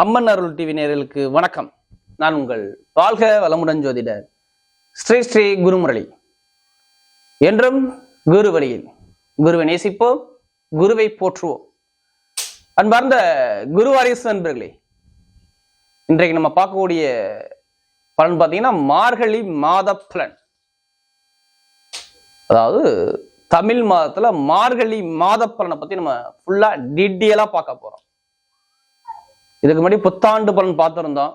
அம்மன் அருள் TV நேர்களுக்கு வணக்கம். நான் உங்கள் வாழ்க வளமுடன் ஜோதிடர் ஸ்ரீ ஸ்ரீ குருமுரளி. என்றும் குரு வழியில் குருவை நேசிப்போம் குருவை போற்றுவோம். அன்பார்ந்த குருவாரிசு நண்பர்களே இன்றைக்கு நம்ம பார்க்கக்கூடிய பலன் பார்த்தீங்கன்னா மார்கழி மாத பலன். அதாவது தமிழ் மாதத்துல மார்கழி மாத பலனை பத்தி நம்ம ஃபுல்லா டீட்டெயிலா பார்க்க போறோம். இதுக்கு முன்னாடி புத்தாண்டு பலன் பார்த்துருந்தோம்.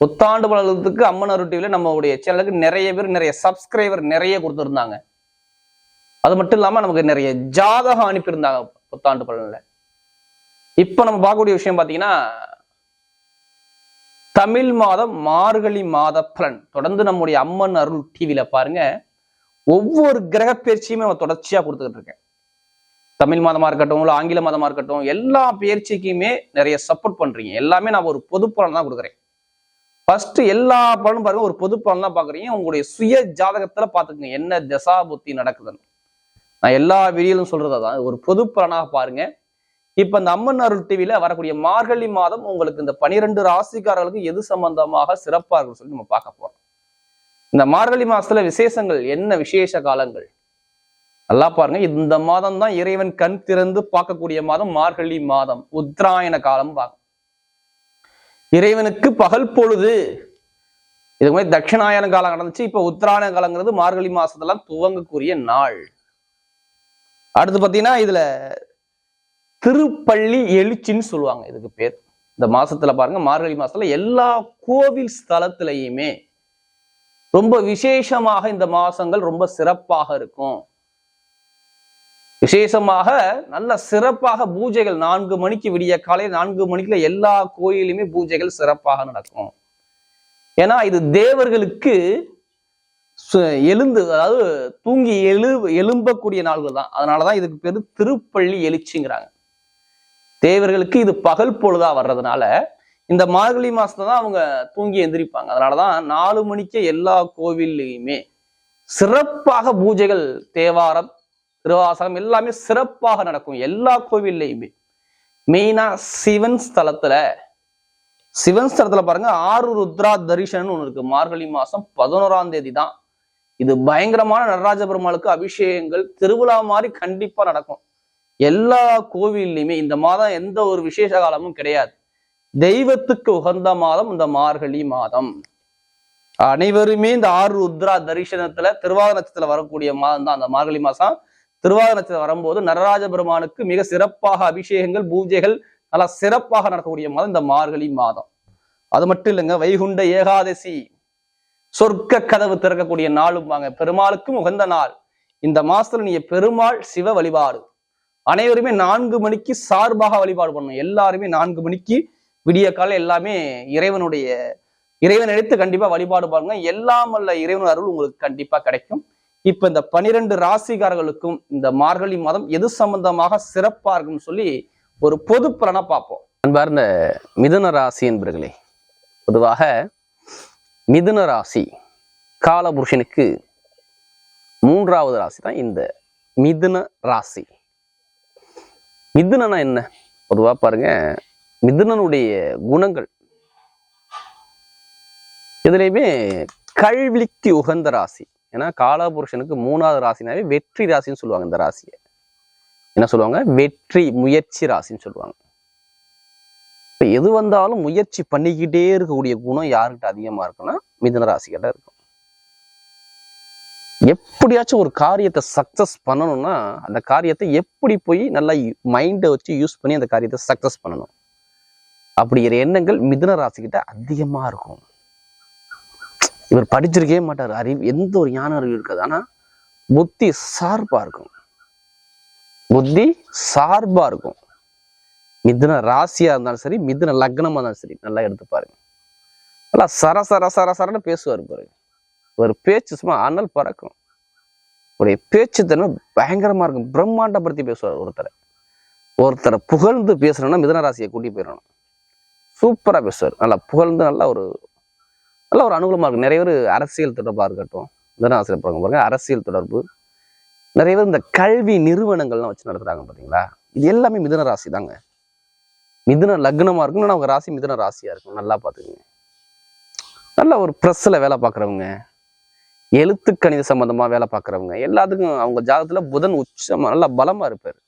புத்தாண்டு பலத்துக்கு அம்மன் அருள் டிவில நம்மளுடைய சேனலுக்கு நிறைய பேர் நிறைய சப்ஸ்கிரைபர் நிறைய கொடுத்துருந்தாங்க. அது மட்டும் இல்லாம நமக்கு நிறைய ஜாதகம் அனுப்பியிருந்தாங்க புத்தாண்டு பலனில். இப்போ நம்ம பார்க்கக்கூடிய விஷயம் பார்த்தீங்கன்னா தமிழ் மாதம் மார்கழி மாத பலன். தொடர்ந்து நம்முடைய அம்மன் அருள் டிவியில பாருங்க. ஒவ்வொரு கிரக பயிற்சியுமே நம்ம தொடர்ச்சியா கொடுத்துக்கிட்டு இருக்கேன். தமிழ் மாதமா இருக்கட்டும் இல்லை ஆங்கில மாதமா இருக்கட்டும் எல்லா பயிற்சிக்குமே நிறைய சப்போர்ட் பண்றீங்க. எல்லாமே நான் ஒரு பொது பலன் தான் கொடுக்குறேன். ஃபர்ஸ்ட் எல்லா பலனும் பாருங்க ஒரு பொது பலன் தான் பாக்குறீங்க உங்களுடைய சுய ஜாதகத்தில் பார்த்துக்கங்க என்ன தசா புத்தி நடக்குதுன்னு. நான் எல்லா வீடியோலும் சொல்றது தான் ஒரு பொது பலனாக பாருங்க. இப்ப இந்த அம்மன் அருள் டிவியில வரக்கூடிய மார்கழி மாதம் உங்களுக்கு இந்த பனிரெண்டு ராசிக்காரர்களுக்கு எது சம்பந்தமாக சிறப்பாக இருக்குன்னு சொல்லி நம்ம பார்க்க போறோம். இந்த மார்கழி மாதத்தில் விசேஷங்கள் என்ன விசேஷ காலங்கள்? நல்லா பாருங்க இந்த மாதம் தான் இறைவன் கண் திறந்து பார்க்கக்கூடிய மாதம் மார்கழி மாதம் உத்தராயண காலம் பார்க்க இறைவனுக்கு பகல் பொழுது இதுக்கு மாதிரி தட்சிணாயன காலம் நடந்துச்சு இப்ப உத்தராயண காலங்கிறது மார்கழி மாசத்தெல்லாம் துவங்கக்கூடிய நாள். அடுத்து பாத்தீங்கன்னா இதுல திருப்பள்ளி எழுச்சின்னு சொல்லுவாங்க இதுக்கு பேர். இந்த மாசத்துல பாருங்க மார்கழி மாசத்துல எல்லா கோவில் ஸ்தலத்திலையுமே ரொம்ப விசேஷமாக இந்த மாசங்கள் ரொம்ப சிறப்பாக இருக்கும். விசேஷமாக நல்ல சிறப்பாக பூஜைகள் நான்கு மணிக்கு விடிய காலை நான்கு மணிக்குல எல்லா கோயிலுமே பூஜைகள் சிறப்பாக நடக்கும். ஏன்னா இது தேவர்களுக்கு சு- எழுந்து அதாவது தூங்கி எழு எழும்பக்கூடிய நாள்கள் தான். அதனாலதான் இதுக்கு பேரு திருப்பள்ளி எழுச்சிங்கிறாங்க. தேவர்களுக்கு இது பகல் பொழுதா வர்றதுனால இந்த மார்கழி மாசத்துல தான் அவங்க தூங்கி எந்திரிப்பாங்க. அதனாலதான் நாலு மணிக்கே எல்லா கோவில்லையுமே சிறப்பாக பூஜைகள் தேவாரம் திருவாசகம் எல்லாமே சிறப்பாக நடக்கும் எல்லா கோவில்லையுமே. மெயினா சிவன் ஸ்தலத்துல சிவன் ஸ்தலத்துல பாருங்க ஆறு ருத்ரா தரிசனம்னு ஒண்ணு இருக்கு. மார்கழி மாசம் பதினோராம் தேதி தான் இது பயங்கரமான நடராஜ பெருமாளுக்கு அபிஷேகங்கள் திருவிழா மாதிரி கண்டிப்பா நடக்கும். எல்லா கோவில்லையுமே இந்த மாதம் எந்த ஒரு விசேஷ காலமும் கிடையாது. தெய்வத்துக்கு உகந்த மாதம் இந்த மார்கழி மாதம். அனைவருமே இந்த ஆறு ருத்ரா தரிசனத்துல திருவாத நட்சத்திரத்துல வரக்கூடிய மாதம் தான் அந்த மார்கழி மாசம் திருவாத நட்சத்திரம் வரும்போது நடராஜ பெருமானுக்கு மிக சிறப்பாக அபிஷேகங்கள் பூஜைகள் நல்லா சிறப்பாக நடக்கக்கூடிய மாதம் இந்த மார்கழி மாதம். அது மட்டும் இல்லைங்க வைகுண்ட ஏகாதசி. சொர்க்க கதவு திறக்கக்கூடிய நாளும் வாங்க பெருமாளுக்கும் உகந்த நாள். இந்த மாசத்துல நீங்க பெருமாள் சிவ வழிபாடு. அனைவருமே நான்கு மணிக்கு சார்பாக வழிபாடு பண்ணணும். எல்லாருமே நான்கு மணிக்கு விடிய காலை எல்லாமே இறைவனுடைய இறைவன் எடுத்து கண்டிப்பா வழிபாடு பாருங்க எல்லாம் அல்ல இறைவன் அருள் உங்களுக்கு கண்டிப்பா கிடைக்கும். இப்ப இந்த பனிரெண்டு ராசிக்காரர்களுக்கும் இந்த மார்கழி மாதம் எது சம்பந்தமாக சிறப்பா இருக்கும்னு சொல்லி ஒரு பொது பலனா பார்ப்போம். அன்பார்ந்த மிதுன ராசி என்பர்களே பொதுவாக மிதுன ராசி காலபுருஷனுக்கு மூன்றாவது ராசி தான் இந்த மிதுன ராசி. மிதுனனா என்ன? பொதுவா பாருங்க மிதுனனுடைய குணங்கள் இதுலயுமே கல்விக்கு உகந்த ராசி. ஏன்னா காலபுருஷனுக்கு மூணாவது ராசினாவே வெற்றி ராசின்னு சொல்லுவாங்க இந்த ராசியை. என்ன சொல்லுவாங்க? வெற்றி முயற்சி ராசின்னு சொல்லுவாங்க. இப்போ எது வந்தாலும் முயற்சி பண்ணிக்கிட்டே இருக்கக்கூடிய குணம் யாருக்கிட்ட அதிகமா இருக்குன்னா மிதன ராசிக்கிட்ட இருக்கும். எப்படியாச்சும் ஒரு காரியத்தை சக்ஸஸ் பண்ணணும்னா அந்த காரியத்தை எப்படி போய் நல்லா மைண்டை வச்சு யூஸ் பண்ணி அந்த காரியத்தை சக்ஸஸ் பண்ணணும்? அப்படிங்கிற எண்ணங்கள் மிதன ராசிக்கிட்ட அதிகமா இருக்கும். இவர் படிச்சிருக்கவே மாட்டார். அறிவு எந்த ஒரு ஞான அறிவு இருக்காது. ஆனா புத்தி சார்பா இருக்கும். புத்தி சார்பா இருக்கும். மிதுன ராசியா இருந்தாலும் சரி மிதுன லக்னமாக இருந்தாலும் சரி நல்லா எடுத்து பாருங்க. நல்லா சர சர சர சரன்னு பேசுவார் பாருங்க. ஒரு பேச்சு சும்மா அனல் பறக்கும். ஒரு பேச்சு தன்மை பயங்கரமா இருக்கும். பிரம்மாண்டப்படுத்தி பேசுவார் ஒருத்தரை. ஒருத்தரை புகழ்ந்து பேசணும்னா மிதன ராசியை கூட்டி போயிடணும். சூப்பரா பேசுவார். நல்லா புகழ்ந்து நல்லா ஒரு நல்ல ஒரு அனுகூலமாக இருக்கும் நிறைய பேர் அரசியல் தொடர்பாக இருக்கட்டும் மிதுன ராசியில் பாருங்க பாருங்க அரசியல் தொடர்பு. நிறைய பேர் இந்த கல்வி நிறுவனங்கள்லாம் வச்சு நடத்துகிறாங்க பார்த்தீங்களா இது எல்லாமே மிதுன ராசி தாங்க. மிதுன லக்னமாக இருக்கும் ஆனால் அவங்க ராசி மிதுன ராசியாக இருக்கும் நல்லா பார்த்துக்குங்க. நல்ல ஒரு ப்ரெஸ்ஸில் வேலை பார்க்குறவங்க எழுத்து கணித சம்மந்தமாக வேலை பார்க்குறவங்க எல்லாத்துக்கும் அவங்க ஜாதகத்தில் புதன் உச்சமாக நல்லா பலமாக இருப்பார்.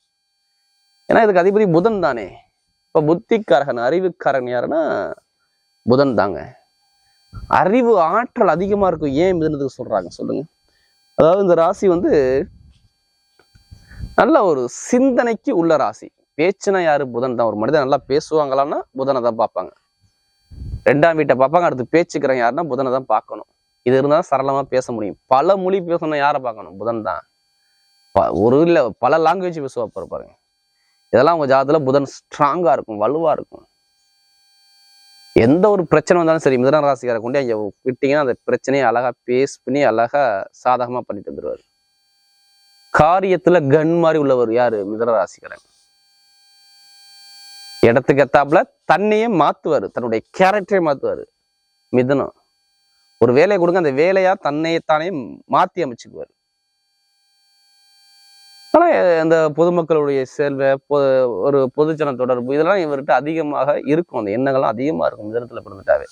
ஏன்னா இதுக்கு அதிபதி புதன் தானே. இப்போ புத்திக்காரகன் அறிவுக்காரன் யாருன்னா புதன் தாங்க. அறிவு ஆற்றல் அதிகமா இருக்கும். ஏன் மிதனத்துக்கு சொல்றாங்க? சொல்லுங்க. அதாவது இந்த ராசி வந்து நல்ல ஒரு சிந்தனைக்கு உள்ள ராசி. பேச்சுனா யாரு? புதன் தான். ஒரு மனிதன் நல்லா பேசுவாங்களான்னா புதனை தான் பார்ப்பாங்க. ரெண்டாம் வீட்டை பார்ப்பாங்க அடுத்து பேச்சுக்கிறேன் யாருன்னா புதனை தான் பார்க்கணும். இது இருந்தால் சரளமா பேச முடியும். பல மொழி பேசணும் யாரை பார்க்கணும்? புதன் தான். ப- ஒரு இல்லை பல லாங்குவேஜ் பேசுவாப்பாரு பாருங்க. இதெல்லாம் உங்க ஜாதத்தில் புதன் ஸ்ட்ராங்கா இருக்கும் வலுவா இருக்கும். எந்த ஒரு பிரச்சனை வந்தாலும் சரி மிதன ராசிக்காரை கொண்டு அங்கே விட்டீங்கன்னா அந்த பிரச்சனையை அழகா பேஸ் பண்ணி அழகா சாதகமா பண்ணிட்டு வந்துருவாரு. காரியத்துல கன் மாதிரி உள்ளவர் யாரு? மிதன ராசிக்காரன். இடத்துக்கு எத்தாப்புல தன்னையே மாத்துவாரு. தன்னுடைய கேரக்டரை மாத்துவாரு. மிதனம். ஒரு வேலையை கொடுங்க அந்த வேலையா தன்னைத்தானே மாத்தி அமைச்சுக்குவார். ஆனால் இந்த பொதுமக்களுடைய செல்வ ஒரு பொதுஜன தொடர்பு இதெல்லாம் இவர்கிட்ட அதிகமாக இருக்கும். அந்த எண்ணங்கள்லாம் அதிகமா இருக்கும் மிதனத்தில் பிறந்துட்டாவே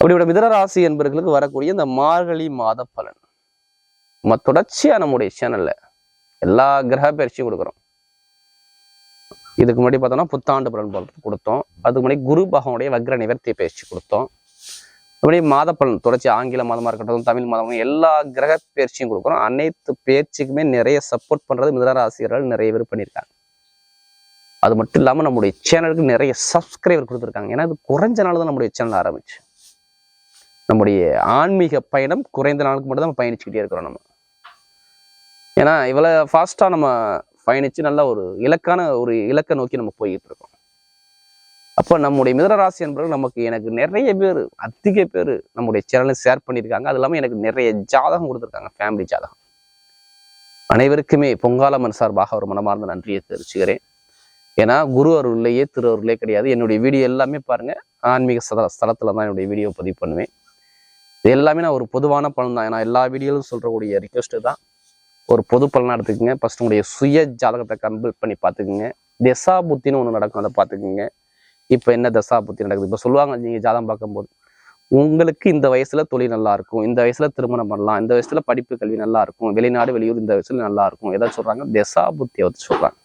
அப்படிப்பட்ட மிதனராசி என்பவர்களுக்கு வரக்கூடிய இந்த மார்கழி மாத பலன். நம்ம தொடர்ச்சியா நம்முடைய சேனல்ல எல்லா கிரக பயிற்சியும் கொடுக்குறோம். இதுக்கு முன்னாடி பார்த்தோம்னா புத்தாண்டு பலன் கொடுத்தோம். அதுக்கு முன்னாடி குரு பகவனுடைய வக்ர நிவர்த்தி பயிற்சி கொடுத்தோம். அப்படி மாத பலன் தொடர்ச்சி ஆங்கில மாதமாக இருக்கட்டும் தமிழ் மாதம் எல்லா கிரக பயிற்சியும் கொடுக்குறோம் அனைத்து பயிற்சிக்குமே நிறைய சப்போர்ட் பண்ணுறது மிதனராசிரியர்கள் நிறைய பேர் பண்ணியிருக்காங்க. அது மட்டும் இல்லாமல் நம்முடைய சேனலுக்கு நிறைய சப்ஸ்கிரைபர் கொடுத்துருக்காங்க. ஏன்னா இது குறைஞ்ச நாள் தான் நம்முடைய சேனல் ஆரம்பிச்சு. நம்முடைய ஆன்மீக பயணம் குறைந்த நாளுக்கு மட்டும் தான் பயணிச்சுக்கிட்டே இருக்கிறோம் நம்ம. ஏன்னா இவ்வளோ ஃபாஸ்ட்டாக நம்ம பயணித்து நல்ல ஒரு இலக்கான ஒரு இலக்கை நோக்கி நம்ம போய்கிட்டு இருக்கோம். அப்போ நம்முடைய மிதனராசி என்பவர்கள் நமக்கு எனக்கு நிறைய பேர் அதிக பேர் நம்முடைய சேனலை ஷேர் பண்ணியிருக்காங்க. அது இல்லாமல் எனக்கு நிறைய ஜாதகம் கொடுத்துருக்காங்க ஃபேமிலி ஜாதகம். அனைவருக்குமே பொங்காலம்மன் சார்பாக ஒரு மனமார்ந்த நன்றியை தெரிவிச்சுக்கிறேன். ஏன்னா குரு அருள்லையே திரு அருளே கிடையாது. என்னுடைய வீடியோ எல்லாமே பாருங்கள் ஆன்மீக சத ஸ்தலத்தில் தான் என்னுடைய வீடியோ பதிவு பண்ணுவேன். இது எல்லாமே நான் ஒரு பொதுவான பலன் தான். ஏன்னா எல்லா வீடியோலும் சொல்கிறக்கூடிய ரிக்வெஸ்ட்டு தான். ஒரு பொது பலனாக எடுத்துக்கோங்க. ஃபர்ஸ்ட் உங்களுடைய சுய ஜாதகத்தை கன்வெர்ட் பண்ணி பார்த்துக்குங்க. திசா புத்தின்னு ஒன்று நடக்கும் அதை பார்த்துக்குங்க. இப்போ என்ன தசா புத்தி நடக்குது? இப்போ சொல்லுவாங்க நீங்கள் ஜாதகம் பார்க்கும்போது உங்களுக்கு இந்த வயசுல தொழில் நல்லா இருக்கும் இந்த வயசுல திருமணம் பண்ணலாம் இந்த வயசுல படிப்பு கல்வி நல்லா இருக்கும் வெளிநாடு வெளியூர் இந்த வயசுல நல்லா இருக்கும் எதாவது சொல்றாங்க? தசா புத்தியை வச்சு சொல்றாங்க.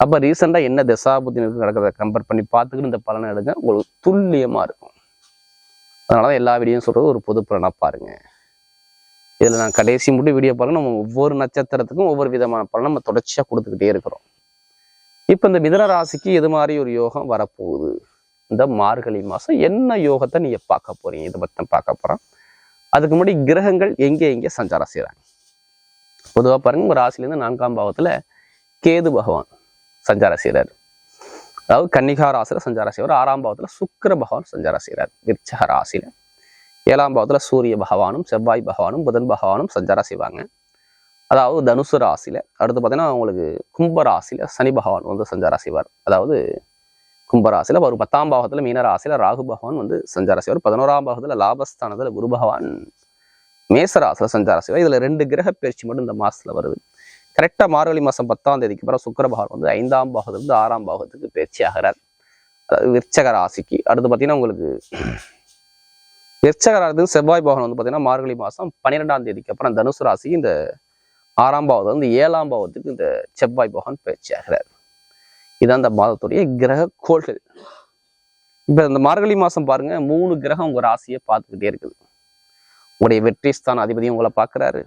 அப்ப ரீசெண்டா என்ன தசா புத்தி நடக்கிறத கம்பேர் பண்ணி பார்த்துக்கிட்டு இந்த பலனை எடுங்க உங்களுக்கு துல்லியமா இருக்கும். அதனாலதான் எல்லா வீடியோவும் சொல்றது ஒரு பொது பலனா பாருங்க. இதுல நான் கடைசி மட்டும் வீடியோ பாருங்க நம்ம ஒவ்வொரு நட்சத்திரத்துக்கும் ஒவ்வொரு விதமான பலன் நம்ம தொடர்ச்சியா கொடுத்துக்கிட்டே இருக்கிறோம். இப்ப இந்த மிதன ராசிக்கு எது மாதிரி ஒரு யோகம் வரப்போகுது? இந்த மார்கழி மாசம் என்ன யோகத்தை நீங்க பார்க்க போறீங்க? இதை பற்றி பார்க்க போகிறோம் அதுக்கு முன்னாடி கிரகங்கள் எங்கே எங்கே சஞ்சாரம் செய்றாங்க? பொதுவா பாருங்க ஒரு ராசிலேருந்து நான்காம் பாவத்துல கேது பகவான் சஞ்சாரம் செய்கிறார் அதாவது கன்னிகா ராசியில் சஞ்சாரம் செய்வார். ஆறாம் பாவத்துல சுக்கர பகவான் சஞ்சாரம் செய்கிறார் விருச்சக ராசியில் ஏழாம் பாவத்துல சூரிய பகவானும் செவ்வாய் பகவானும் புதன் பகவானும் சஞ்சாரம் செய்வாங்க. அதாவது தனுசு ராசியில் அடுத்து பார்த்தீங்கன்னா உங்களுக்கு கும்பராசியில் சனி பகவான் வந்து சஞ்சாரம் செய்வார். அதாவது கும்பராசியில ஒரு பத்தாம் பாகத்தில் மீனராசியில் ராகு பகவான் வந்து சஞ்சாரம் செய்வார். பதினோராம் பாவத்துல லாபஸ்தானத்தில் குரு பகவான் மேசராசில சஞ்சாரம் செய்வார். இதுல ரெண்டு கிரக பயிற்சி மட்டும் இந்த மாதத்தில் வருது. கரெக்டாக மார்கழி மாதம் பத்தாம் தேதிக்கு பிறகு சுக்கர பகவான் வந்து ஐந்தாம் பாகத்திலிருந்து ஆறாம் பாகத்துக்கு பயிற்சி ஆகிறார். அதாவது விற்சக ராசிக்கு அடுத்து பார்த்தீங்கன்னா உங்களுக்கு விற்சக ராசி செவ்வாய் பகவான் வந்து பார்த்தீங்கன்னா மார்கழி மாதம் பன்னிரெண்டாம் தேதிக்கு அப்புறம் தனுசு ராசி இந்த ஆறாம் பாவத்துல வந்து ஏழாம் பாவத்துக்கு இந்த செவ்வாய் பகவான் பயிற்சி ஆகிறார். இதான் அந்த மாதத்துடைய கிரக கோள்கள். இப்ப இந்த மார்கழி மாசம் பாருங்க மூணு கிரகம் உங்க ராசியை பார்த்துக்கிட்டே இருக்குது. உங்களுடைய வெற்றி ஸ்தான அதிபதியும் உங்களை பார்க்கறாரு.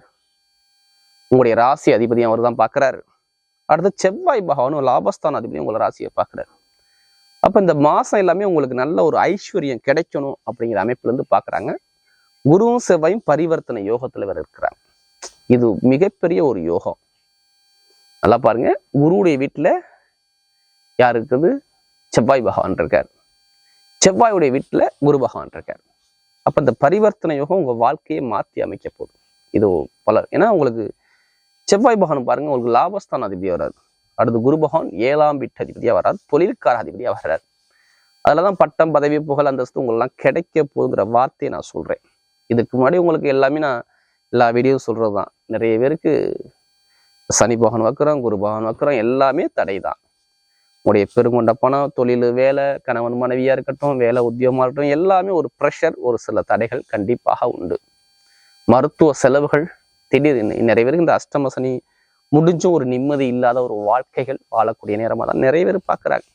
உங்களுடைய ராசி அதிபதியும் அவர் தான் பார்க்குறாரு. அடுத்து செவ்வாய் பகவானும் லாபஸ்தான அதிபதியும் உங்களை ராசியை பார்க்கறாரு. அப்ப இந்த மாசம் எல்லாமே உங்களுக்கு நல்ல ஒரு ஐஸ்வர்யம் கிடைக்கணும் அப்படிங்கிற அமைப்புல இருந்து குருவும் செவ்வாயும் பரிவர்த்தனை யோகத்துல வேறு இருக்கிறாங்க. இது மிகப்பெரிய ஒரு யோகம். நல்லா பாருங்க. குருவுடைய வீட்டுல யார் இருக்குது செவ்வாய் பகவான் இருக்கார். செவ்வாயுடைய வீட்டுல குரு பகவான் இருக்கார். அப்ப இந்த பரிவர்த்தனை யோகம் உங்க வாழ்க்கையை மாத்தி அமைக்க போதும் இது பலர் ஏன்னா உங்களுக்கு செவ்வாய் பகவான் பாருங்க உங்களுக்கு லாபஸ்தான அதிபதியாக வராது. அடுத்து குரு பகவான் ஏழாம் வீட்டு அதிபதியா வராது. தொழில்கார அதிபதியா அதில் அதுலதான் பட்டம் பதவி புகழ் அந்தஸ்து உங்களெலாம் கிடைக்க போகுங்கிற வார்த்தையை நான் சொல்றேன். இதுக்கு முன்னாடி உங்களுக்கு எல்லாமே நான் எல்லா வீடியோவும் சொல்கிறது தான் நிறைய பேருக்கு சனி பகவான் வைக்கிறோம் குரு பகவான் வைக்கிறோம் எல்லாமே தடை தான் உங்களுடைய பெருங்கொண்ட பணம் தொழில் வேலை கணவன் மனைவியா இருக்கட்டும் வேலை உத்தியோகமாக இருக்கட்டும் எல்லாமே ஒரு ப்ரெஷர் ஒரு சில தடைகள் கண்டிப்பாக உண்டு. மருத்துவ செலவுகள் திடீர் நிறைய பேருக்கு இந்த அஷ்டம சனி முடிஞ்சும் ஒரு நிம்மதி இல்லாத ஒரு வாழ்க்கைகள் வாழக்கூடிய நேரமாக தான் நிறைய பேர் பார்க்குறாங்க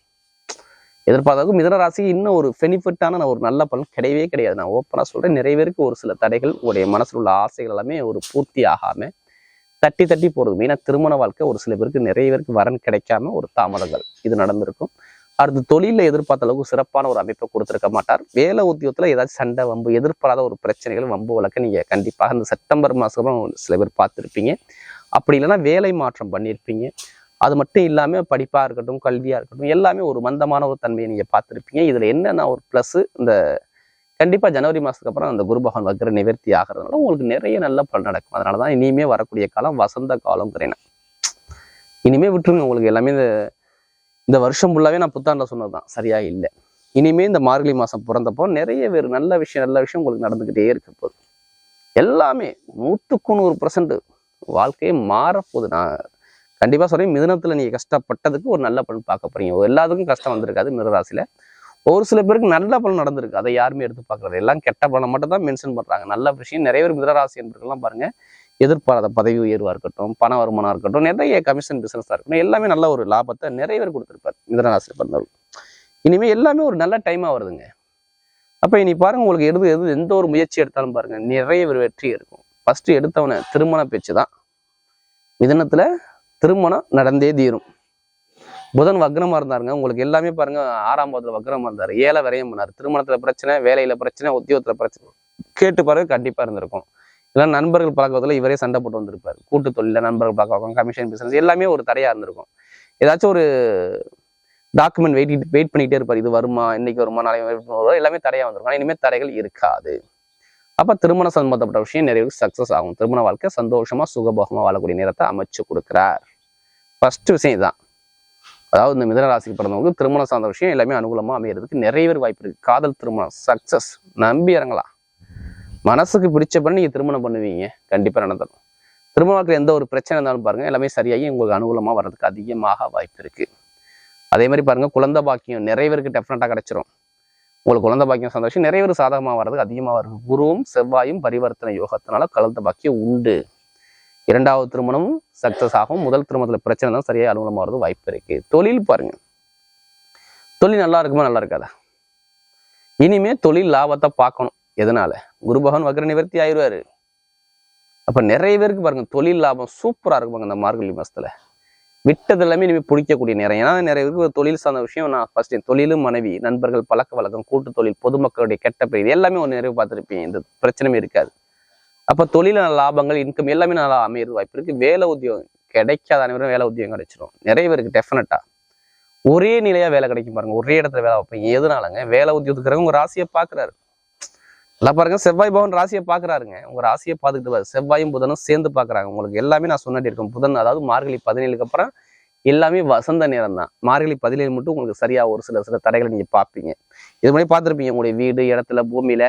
எதிர்பார்த்ததுக்கு மிதன ராசி இன்னும் ஒரு பெனிஃபிட்டான ஒரு நல்ல பலன் கிடையவே கிடையாது. நான் ஓப்பனாக சொல்கிறேன் நிறைய பேருக்கு ஒரு சில தடைகள் உங்களுடைய மனசில் உள்ள ஆசைகள் எல்லாமே ஒரு பூர்த்தி ஆகாமல் தட்டி தட்டி போகிறது மெயினாக திருமண வாழ்க்கை ஒரு சில பேருக்கு நிறைய பேருக்கு வரன் கிடைக்காம ஒரு தாமதங்கள் இது நடந்திருக்கும். அடுத்து தொழிலில் எதிர்பார்த்த அளவுக்கு சிறப்பான ஒரு அமைப்பை கொடுத்துருக்க மாட்டார். வேலை உத்தியோகத்தில் ஏதாச்சும் சண்டை வம்பு எதிர்பாராத ஒரு பிரச்சனைகள் வம்பு வழக்க நீங்கள் கண்டிப்பாக இந்த செப்டம்பர் மாதம் சில பேர் பார்த்துருப்பீங்க. அப்படி இல்லைன்னா வேலை மாற்றம் பண்ணியிருப்பீங்க. அது மட்டும் இல்லாமல் படிப்பாக இருக்கட்டும் கல்வியாக இருக்கட்டும் எல்லாமே ஒரு மந்தமான ஒரு தன்மையை நீங்கள் பார்த்துருப்பீங்க. இதில் என்னென்ன ஒரு ப்ளஸ்ஸு இந்த கண்டிப்பாக ஜனவரி மாதத்துக்கு அப்புறம் அந்த குரு பகவான் வக்ர நிவர்த்தி ஆகிறதுனால உங்களுக்கு நிறைய நல்ல பலன் நடக்கும். அதனால தான் இனிமே வரக்கூடிய காலம் வசந்த காலங்கிறேன் இனிமே விட்டுருங்க உங்களுக்கு எல்லாமே இந்த இந்த வருஷம் ஃபுல்லாகவே நான் புத்தாண்டில் சொன்னது தான் சரியாக இல்லை. இனிமே இந்த மார்கழி மாதம் பிறந்தப்போ நிறைய பேர் நல்ல விஷயம் நல்ல விஷயம் உங்களுக்கு நடந்துக்கிட்டே இருக்க போகுது. எல்லாமே நூற்றுக்கு நூறு பர்சன்ட் வாழ்க்கையே மாறப்போகுது. நான் கண்டிப்பாக சொல்றேன் மிதுனத்தில் நீங்கள் கஷ்டப்பட்டதுக்கு ஒரு நல்ல பலன் பார்க்க போறீங்க. எல்லாத்துக்கும் கஷ்டம் வந்திருக்காது மிருகராசியில் ஒரு சில பேருக்கு நல்ல பலன் நடந்திருக்கு. அதை யாருமே எடுத்து பார்க்கறது எல்லாம் கெட்ட பலனை மட்டும் தான் மென்ஷன் பண்றாங்க. நல்ல விஷயம். நிறைய பேர் மிதராசி என்பவர்கள்லாம் பாருங்க எதிர்பாராத பதவி உயர்வா இருக்கட்டும் பண வருமானம் இருக்கட்டும் நிறைய கமிஷன் பிசினஸா இருக்கட்டும் எல்லாமே நல்ல ஒரு லாபத்தை நிறைய பேர் கொடுத்துருப்பார் மிதனராசி பிறந்தவர்கள். இனிமே எல்லாமே ஒரு நல்ல டைமா வருதுங்க. அப்ப இனி பாருங்க உங்களுக்கு எது எது எந்த ஒரு முயற்சி எடுத்தாலும் பாருங்க நிறைய ஒரு வெற்றி இருக்கும். ஃபர்ஸ்ட் எடுத்தவன திருமண பேச்சு தான் மிதனத்துல திருமணம் நடந்தே தீரும். புதன் வக்ரமாக இருந்தாருங்க. உங்களுக்கு எல்லாமே பாருங்க ஆறாம் பாதத்தில் வக்ரமாக இருந்தாரு. ஏழை விரயம் பண்ணார். திருமணத்துல பிரச்சனை வேலையில பிரச்சனை உத்தியோகத்தில் பிரச்சனை. கேட்டு பாருங்க கண்டிப்பா இருந்திருக்கும். இல்லை நண்பர்கள் பழக்கத்தில் இவரே சண்டை போட்டு வந்திருப்பாரு. கூட்டு தொழில நண்பர்கள் பழக்கம் கமிஷன் பிசினஸ் எல்லாமே ஒரு தடையா இருந்திருக்கும். ஏதாச்சும் ஒரு டாக்குமெண்ட் வெயிட் வெயிட் பண்ணிட்டே இருப்பார். இது வருமா இன்னைக்கு வருமா நாளைக்கு வருமா எல்லாமே தடையா வந்திருக்கும். ஆனால் இனிமேல் தடைகள் இருக்காது. அப்ப திருமண சம்பந்தப்பட்ட விஷயம் நிறைய சக்சஸ் ஆகும். திருமண வாழ்க்கை சந்தோஷமா சுகபோகமா வாழக்கூடிய நேரத்தை அமைச்சு கொடுக்குறார். ஃபஸ்ட்டு விஷயம் இதுதான் அதாவது இந்த மிதன ராசிக்கு திருமணம் சார்ந்த விஷயம் எல்லாமே அனுகூலமாக அமையிறதுக்கு நிறைய பேர் வாய்ப்பு இருக்குது காதல் திருமணம் சக்ஸஸ் நம்பி இறங்கலாம். மனசுக்கு பிடிச்ச பண்ணி நீங்கள் திருமணம் பண்ணுவீங்க. கண்டிப்பாக நடந்துடும் திருமண வாழ்க்கையில் எந்த ஒரு பிரச்சனை இருந்தாலும் பாருங்கள் எல்லாமே சரியாகி உங்களுக்கு அனுகூலமாக வர்றதுக்கு அதிகமாக வாய்ப்பு இருக்குது அதே மாதிரி பாருங்கள் குழந்தை பாக்கியம் நிறைய பேருக்கு கிடச்சிரும். உங்களுக்கு குழந்தை பாக்கியம் சந்தோஷம் நிறைய பேர் சாதகமாக வர்றதுக்கு அதிகமாக வருது குருவும் செவ்வாயும் பரிவர்த்தனை யோகத்தினால கலந்த பாக்கியம் உண்டு. இரண்டாவது திருமணமும் சக்சஸ் ஆகும். முதல் திருமணத்துல பிரச்சனை தான் சரியாக அலுவலமாக வருது வாய்ப்பு இருக்கு. தொழில் பாருங்க. தொழில் நல்லா இருக்குமா? நல்லா இருக்காதா? இனிமே தொழில் லாபத்தை பார்க்கணும். எதனால? குரு பகவான் வக்ர நிவர்த்தி ஆயிடுவாரு. அப்ப நிறைய பேருக்கு பாருங்க தொழில் லாபம் சூப்பரா இருக்கும் பாருங்க இந்த மார்கழி மாசத்துல. விட்டது எல்லாமே இனிமேல் பிடிக்கக்கூடிய நேரம். ஏன்னா நிறைய பேருக்கு ஒரு தொழில் சார்ந்த விஷயம் நான் ஃபர்ஸ்ட் தொழிலும் மனைவி நண்பர்கள் பழக்க வழக்கம் கூட்டு தொழில் பொதுமக்களுடைய கெட்ட பெயர் எல்லாமே ஒரு நிறைவு பார்த்துருப்பீங்க. இந்த பிரச்சனையும் இருக்காது. அப்ப தொழில லாபங்கள் இன்கம் எல்லாமே நல்லா அமையிறது வாய்ப்பு இருக்கு. வேலை உத்தியோகம் கிடைக்காத அனைவரும் வேலை உத்தியோகம் கிடைச்சிடும் நிறைய பேருக்கு டெஃபினட்டா ஒரே நிலையா வேலை கிடைக்கும் பாருங்க. ஒரே இடத்துல வேலை வைப்பீங்க. எதுனாலங்க? வேலை உத்தியோகத்துக்கிறவங்க உங்க ராசியை பாக்குறாரு நல்லா பாருங்க. செவ்வாய் பவன் ராசியை பாக்குறாருங்க உங்க ராசியை பார்த்துக்கிட்டு செவ்வாயும் புதனும் சேர்ந்து பாக்குறாங்க உங்களுக்கு எல்லாமே நான் சொன்னாடி இருக்கேன் புதன் அதாவது மார்கழி பதினேழுக்கு அப்புறம் எல்லாமே வசந்த நேரம் தான். மார்கழி பதினேழு மட்டும் உங்களுக்கு சரியா ஒரு சில சில தடைகளை நீங்க பார்ப்பீங்க. இது மாதிரி பார்த்துருப்பீங்க. உங்களுடைய வீடு இடத்துல பூமியில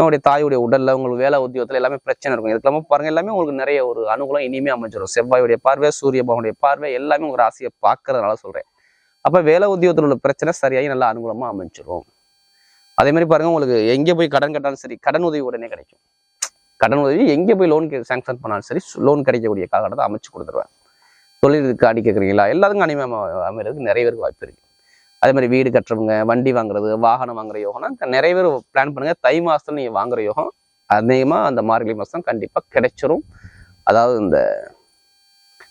உங்களுடைய தாயுடைய உடல்ல உங்களுக்கு வேலை உத்தியோகத்தில் எல்லாமே பிரச்சனை இருக்கும். இதுக்கெல்லாம பாருங்க எல்லாமே உங்களுக்கு நிறைய ஒரு அனுகூலம் இனிமே அமைஞ்சிடும் செவ்வாயுடைய பார்வை சூரிய பகவானுடைய பார்வை எல்லாமே உங்கள் ராசியை பார்க்கறதுனால சொல்றேன். அப்ப வேலை உத்தியோகத்தில் உள்ள பிரச்சனை சரியாகி நல்லா அனுகூலமா அமைஞ்சிரும். அதே மாதிரி பாருங்க உங்களுக்கு எங்கே போய் கடன் கட்டாலும் சரி கடன் உதவி உடனே கிடைக்கும். கடன் உதவி எங்கே போய் லோன் சாங்ஷன் பண்ணாலும் சரி லோன் கிடைக்கக்கூடிய காலகட்டத்தை அமைச்சு கொடுத்துருவேன். தொழிலுக்கு அடி கேட்குறீங்களா? எல்லாத்துக்கும் அனிமே அமைறதுக்கு நிறைய பேருக்கு வாய்ப்பு இருக்கு. அதே மாதிரி வீடு கட்டுறவங்க வண்டி வாங்குறது வாகனம் வாங்குற யோகம்னா நிறைய பேர் பிளான் பண்ணுங்க. தை மாசத்துல நீங்க வாங்குற யோகம் அதிகமா அந்த மார்கழி மாசம் கண்டிப்பா கிடைச்சிரும். அதாவது இந்த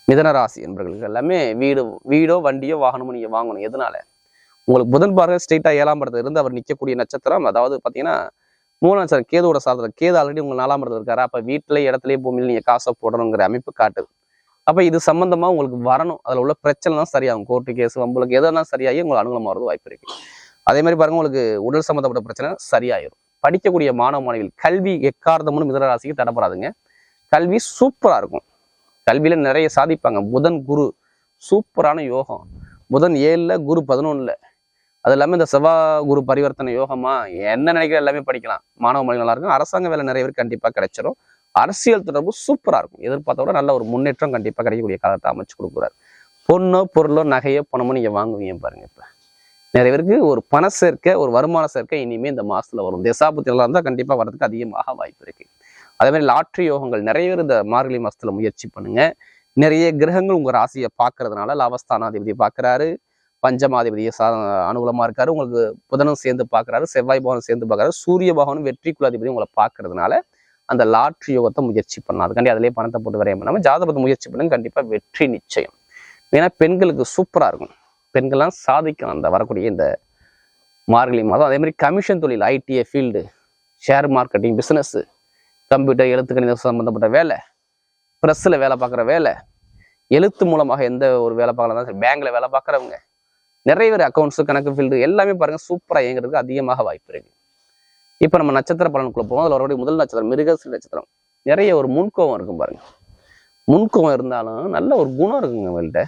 மிதன ராசி என்பவர்களுக்கு எல்லாமே வீடு வீடோ வண்டியோ வாகனமோ நீங்க வாங்கணும். எதனால? உங்களுக்கு புதன் பாருங்க ஸ்ட்ரெயிட்டாக ஏழாம் இடத்துல இருந்து அவர் நிற்கக்கூடிய நட்சத்திரம். அதாவது பாத்தீங்கன்னா மூணாம் நட்சத்திரம் கேதோட சாதத்தில் கேது ஆல்ரெடி உங்க நாலாம் இடத்துல இருக்காரு. அப்ப வீட்டுல இடத்துலயே பூமியில நீங்க காசை போடணுங்கிற அமைப்பு காட்டுது. அப்போ இது சம்பந்தமா உங்களுக்கு வரணும். அதில் உள்ள பிரச்சனை தான் சரியாகும். கோர்ட்டு கேஸ் வம்புலுக்கு எதெல்லாம் சரியாகி உங்களுக்கு அனுகூலமா வரது வாய்ப்பு இருக்கு. அதே மாதிரி பாருங்க உங்களுக்கு உடல் சம்பந்தப்பட்ட பிரச்சனை சரியாயிரும். படிக்கக்கூடிய மாணவ மாணவிகள் கல்வி எக்கார்த்தமும் மிதன ராசிக்கு தடப்படாதுங்க. கல்வி சூப்பரா இருக்கும். கல்வியில நிறைய சாதிப்பாங்க. புதன் குரு சூப்பரான யோகம். புதன் ஏழில் குரு பதினொன்றில் அது இல்லாமல் இந்த செவ்வா குரு பரிவர்த்தனை யோகமா என்ன நினைக்கிற எல்லாமே படிக்கலாம். மாணவ மொழி நல்லா இருக்கும். அரசாங்க வேலை நிறைய பேர் கண்டிப்பாக கிடைச்சிரும். அரசியல் தொடர்பு சூப்பராக இருக்கும். எதிர்பார்த்த விட நல்ல ஒரு முன்னேற்றம் கண்டிப்பாக கிடைக்கக்கூடிய காலத்தை அமைச்சு கொடுக்குறாரு பொண்ணோ பொருளோ நகையோ பணமோ நீங்கள் வாங்குவீங்க பாருங்க இப்போ. நிறைய பேருக்கு ஒரு பண சேர்க்கை ஒரு வருமான சேர்க்கை இனிமேல் இந்த மாதத்தில் வரும். தசாபுத்தி நல்லா இருந்தால் கண்டிப்பா வரதுக்கு அதிகமாக வாய்ப்பு இருக்குது அதே மாதிரி லாட்ரி யோகங்கள் நிறைய பேர் இந்த மார்கழி மாதத்தில் முயற்சி பண்ணுங்கள் நிறைய கிரகங்கள் உங்கள் ராசியை பார்க்கறதுனால லாபஸ்தானாதிபதி பார்க்கறாரு. பஞ்சமாதிபதியை சா அனுகூலமாக இருக்காரு. உங்களுக்கு புதனும் சேர்ந்து பார்க்குறாரு. செவ்வாய் பவனும் சேர்ந்து பார்க்கறாரு. சூரிய பகவானும் வெற்றி குலாதிபதி உங்களை பார்க்கறதுனால அந்த லாட்ரி யோகத்தை முயற்சி பண்ணலாம். அதுக்காண்டி அதிலே பணத்தை போட்டு வரைய பண்ணாமல் ஜாதகத்தை முயற்சி பண்ணுங்க. கண்டிப்பா வெற்றி நிச்சயம். ஏன்னா பெண்களுக்கு சூப்பரா இருக்கும். பெண்கள்லாம் சாதிக்கும் அந்த வரக்கூடிய இந்த மார்கழி மாதம். அதே மாதிரி கமிஷன் தொழில் ITI field share marketing business computer எழுத்து கணிதம் சம்பந்தப்பட்ட வேலை ப்ரெஸ்ஸில் வேலை பார்க்குற வேலை எழுத்து மூலமாக எந்த ஒரு வேலை பார்க்கலாம் சரி பேங்க்ல வேலை பார்க்குறவங்க நிறைய பேர் அக்கௌண்ட்ஸு கணக்கு ஃபீல்டு எல்லாமே பாருங்க சூப்பராக இயங்குறதுக்கு அதிகமாக வாய்ப்பு இருக்கு. இப்போ நம்ம நட்சத்திர பலனுக்குள்ள போவோம். அதில் வரக்கூடிய முதல் நட்சத்திரம் மிருகசி நட்சத்திரம். நிறைய ஒரு முன்கோவம் இருக்கும் பாருங்க. முன்கோவம் இருந்தாலும் நல்ல ஒரு குணம் இருக்குங்க இவங்கள்ட்ட.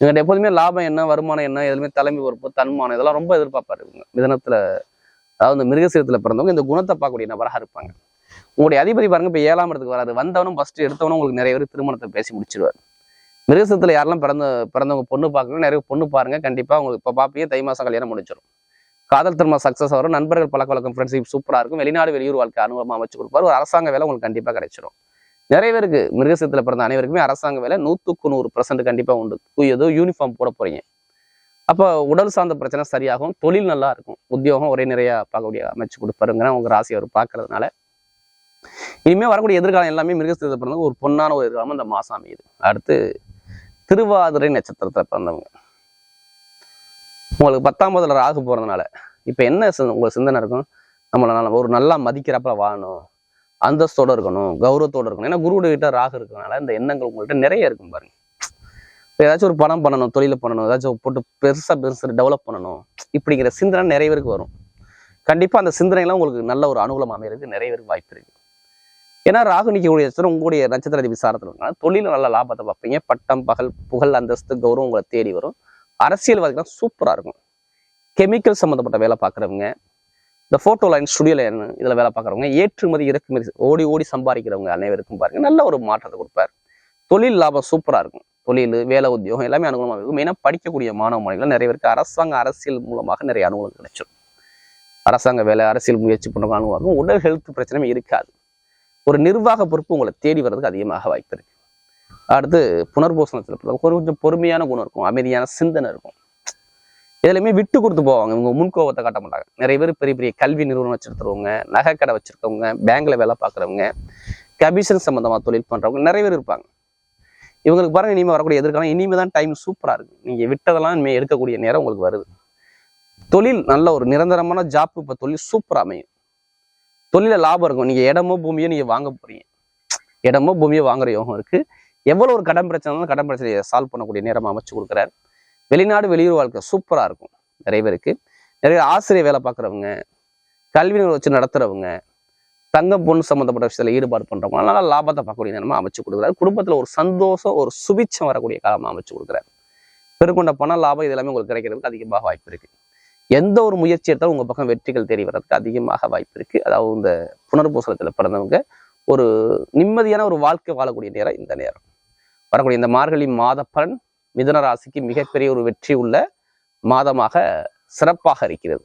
இவங்கள்ட்ட எப்போதுமே லாபம் என்ன வருமானம் என்ன எதுவுமே தலைமை பொறுப்பு தன்மானம் இதெல்லாம் ரொம்ப எதிர்பார்ப்பாரு இவங்க. மிதனத்துல அதாவது இந்த மிருகசீரத்தில் பிறந்தவங்க இந்த குணத்தை பார்க்கக்கூடிய நபராக இருப்பாங்க. உங்களுடைய அதிபதி பாருங்க இப்போ ஏழாம் இடத்துக்கு வராது வந்தவனும் ஃபஸ்ட்டு எடுத்தவனும் உங்களுக்கு நிறைய பேர் திருமணத்தை பேசி முடிச்சிருவார். மிருகசத்தில் யாரெல்லாம் பிறந்த பிறந்தவங்க பொண்ணு பார்க்கணும் நிறைய பொண்ணு பாருங்க. கண்டிப்பா உங்களுக்கு இப்போ பார்ப்பீங்க தை மாதம் கல்யாணம் முடிச்சிடும் காதல் திருமணம் சக்ஸஸ் வரும் நண்பர்கள் பழக்க வழக்கம் ஃப்ரெண்ட்ஷிப் சூப்பராக இருக்கும். வெளிநாடு வெளியூர் வாழ்க்கை அனுபவம் அமைச்சு கொடுப்பாரு. ஒரு அரசாங்க வேலை உங்களுக்கு கண்டிப்பாக கிடைச்சிடும் நிறைய பேருக்கு மிருகசத்தில் பிறந்த அனைவருக்குமே அரசாங்க வேலை நூற்றுக்கு நூறு பர்சன்ட் கண்டிப்பாக உண்டு. ஏதோ யூனிஃபார்ம் போட போறீங்க. அப்போ உடல் சார்ந்த பிரச்சனை சரியாகும். தொழில் நல்லா இருக்கும். உத்தியோகம் ஒரே நிறையா பார்க்கக்கூடிய அமைச்சு கொடுப்பாருங்கிற உங்கள் ராசி அவர் பார்க்கறதுனால. இனிமே வரக்கூடிய எதிர்காலம் எல்லாமே மிருகசத்தில் பிறந்தவங்க ஒரு பொன்னான ஒரு எதிர்காலம் அந்த மாசம் அமையுது. அடுத்து திருவாதிரை நட்சத்திரத்தை பிறந்தவங்க. உங்களுக்கு பத்தாம் பதில் ராகு போறதுனால இப்ப என்ன சி- உங்க சிந்தனை இருக்கும்? நம்மளை நல்ல- ஒரு நல்லா மதிக்கிறப்ப வாழணும். அந்தஸ்தோட இருக்கணும் கௌரவத்தோட இருக்கணும். ஏன்னா குருவுடைய கிட்ட ராகு இருக்கிறதுனால இந்த எண்ணங்கள் உங்கள்கிட்ட நிறைய இருக்கும் பாருங்க. இப்ப ஏதாச்சும் ஒரு பணம் பண்ணணும் தொழில பண்ணணும் ஏதாச்சும் போட்டு பெருசா பெருசாக டெவலப் பண்ணணும் இப்படிங்கிற சிந்தனை நிறைய பேருக்கு வரும். கண்டிப்பா அந்த சிந்தனைலாம் உங்களுக்கு நல்ல ஒரு அனுகூலம் அமைகிறதுக்கு நிறைய பேருக்கு வாய்ப்பு இருக்குது ஏன்னா ராகு நிற்கக்கூடிய நட்சத்திரம் உங்களுடைய நட்சத்திர விசாரத்தில் இருக்கனால தொழில நல்ல லாபத்தை பார்ப்பீங்க. பட்டம் பகல் புகழ் அந்தஸ்து கௌரவம் உங்களை தேடி வரும். அரசியல்வாதிகள் சூப்பரா இருக்கும். கெமிக்கல் சம்மந்தப்பட்ட வேலை பார்க்குறவங்க இந்த ஃபோட்டோ லைன் ஸ்டுடியோ லைன் இதில் வேலை பார்க்குறவங்க ஏற்றுமதி இறக்குமதி ஓடி ஓடி சம்பாதிக்கிறவங்க அனைவருக்கும் பாருங்க நல்ல ஒரு மாற்றத்தை கொடுப்பார். தொழில் லாபம் சூப்பராக இருக்கும். தொழில் வேலை உத்தியோகம் எல்லாமே அனுகூலமாக இருக்கும். மெயினாக படிக்கக்கூடிய மாணவ மாணவிகள் நிறைய பேருக்கு அரசாங்க அரசியல் மூலமாக நிறைய அனுகூலம் கிடைச்சிடும் அரசாங்க வேலை அரசியல் முயற்சி பண்ணுறவங்க அனுகூலம் உடல் ஹெல்த் பிரச்சனையும் இருக்காது. ஒரு நிர்வாக பொறுப்பு உங்களை தேடி வர்றதுக்கு அதிகமாக வாய்ப்பு இருக்குது அடுத்து புனர்பூசணத்தில் கொஞ்சம் பொறுமையான குணம் இருக்கும் அமைதியான சிந்தனை இருக்கும். எதுலையுமே விட்டு கொடுத்து போவாங்க. இவங்க முன்கோபத்தை காட்ட மாட்டாங்க. நிறைய பேர் பெரிய பெரிய கல்வி நிறுவனம் வச்சிருக்கிறவங்க கடை வச்சிருக்கவங்க பேங்க்ல வேலை பார்க்குறவங்க கமிஷன் சம்மந்தமாக தொழில் பண்ணுறவங்க நிறைய பேர் இருப்பாங்க. இவங்களுக்கு பாருங்க இனிமேல் வரக்கூடிய எதிர்காலம் இனிமேல் தான் டைம் சூப்பராக இருக்குது நீங்கள் விட்டதெல்லாம் இனிமேல் எடுக்கக்கூடிய நேரம் உங்களுக்கு வருது. தொழில் நல்ல ஒரு நிரந்தரமான ஜாப் இப்போ தொழில் சூப்பராக அமையும். தொழில லாபம் இருக்கும். நீங்கள் இடமோ பூமியோ நீங்கள் வாங்க போகிறீங்க இடமோ பூமியோ வாங்குற யோகம் இருக்குது எவ்வளவு ஒரு கடன் பிரச்சனை இருந்தாலும் கடன் பிரச்சனையை சால்வ் பண்ணக்கூடிய நேரம் அமைச்சு கொடுக்குறாரு. வெளிநாடு வெளியூர் வாழ்க்கை சூப்பரா இருக்கும். நிறைய பேருக்கு. நிறைய ஆசிரியர் வேலை பார்க்குறவங்க கல்வி வச்சு நடத்துறவங்க தங்கம் பொண்ணு சம்மந்தப்பட்ட விஷயத்துல ஈடுபாடு பண்றவங்க நல்லா லாபத்தை பார்க்கக்கூடிய நேரமா அமைச்சு கொடுக்குறாரு. குடும்பத்துல ஒரு சந்தோஷம் ஒரு சுபிச்சம் வரக்கூடிய காலமா அமைச்சு கொடுக்குறாரு. பெருக்கொண்ட பண லாபம் இது எல்லாமே உங்களுக்கு கிடைக்கிறதுக்கு அதிகமாக வாய்ப்பு இருக்கு. எந்த ஒரு முயற்சி எடுத்தாலும் உங்க பக்கம் வெற்றிகள் தேடி வர்றதுக்கு அதிகமாக வாய்ப்பு இருக்கு. அதாவது இந்த புனர்பூசலத்தில் பிறந்தவங்க ஒரு நிம்மதியான ஒரு வாழ்க்கை வாழக்கூடிய நேரம் இந்த நேரம். வரக்கூடிய இந்த மார்கழி மாத பலன் மிதுன ராசிக்கு மிகப்பெரிய ஒரு வெற்றி உள்ள மாதமாக சிறப்பாக இருக்கிறது.